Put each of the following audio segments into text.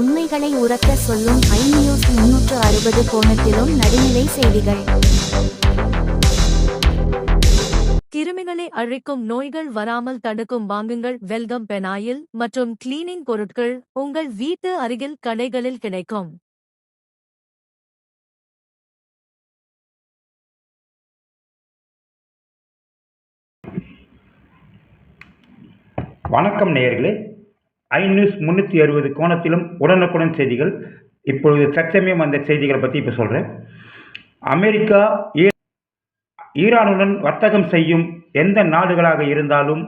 உண்மைகளை உரக்க சொல்லும் ஐ நியூஸ் முன்னூற்று அறுபது கோணத்திலும் நடுநிலை செய்திகள். கிருமிகளை அழிக்கும் நோய்கள் வராமல் தடுக்கும் வாங்குங்கள் வெல்கம் பெனாயில் மற்றும் கிளீனிங் பொருட்கள் உங்கள் வீட்டு அருகில் கடைகளில் கிடைக்கும். வணக்கம் நேயர்களே. ஐ நியூஸ் முந்நூற்றி அறுபது கோணத்திலும் உடனுக்குடன் செய்திகள். இப்பொழுது தற்சமயம் அந்த செய்திகளை பற்றி இப்போ சொல்கிறேன் அமெரிக்கா ஈ- ஈரானுடன் வர்த்தகம் செய்யும் எந்த நாடுகளாக இருந்தாலும்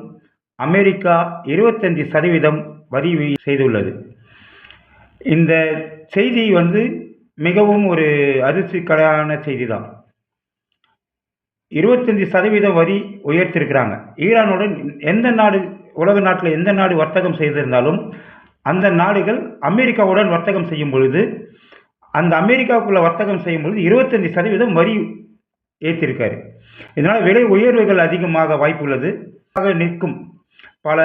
அமெரிக்கா இருபத்தஞ்சி சதவீதம் வரி செய்துள்ளது. இந்த செய்தி வந்து மிகவும் ஒரு அதிர்ச்சிக்கடையான செய்தி தான் இருபத்தஞ்சி சதவீதம் வரி உயர்த்திருக்கிறாங்க. ஈரானுடன் எந்த நாடு உலக நாட்டில் எந்த நாடு வர்த்தகம் செய்திருந்தாலும் அந்த நாடுகள் அமெரிக்காவுடன் வர்த்தகம் செய்யும் பொழுது அந்த அமெரிக்காவுக்குள்ள வர்த்தகம் செய்யும் பொழுது இருபத்தஞ்சி சதவீதம் வரி ஏற்றிருக்காரு. இதனால் விலை உயர்வுகள் அதிகமாக வாய்ப்புள்ளது நிற்கும். பல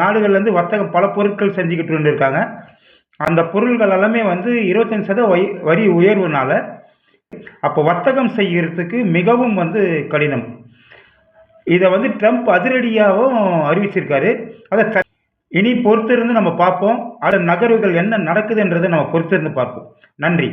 நாடுகள்லேருந்து வர்த்தகம் பல பொருட்கள் செஞ்சுக்கிட்டு இருக்காங்க அந்த பொருள்கள் எல்லாமே வந்து இருபத்தஞ்சி சதவீத வரி உயர்வுனால அப்போ வர்த்தகம் செய்கிறதுக்கு மிகவும் வந்து கடினம். இதை வந்து ட்ரம்ப் அதிரடியாகவும் அறிவிச்சிருக்காரு. அதை இனி பொறுத்திருந்து நம்ம பார்ப்போம். அதன் நகர்வுகள் என்ன நடக்குதுன்றதை நம்ம பொறுத்திருந்து பார்ப்போம். நன்றி.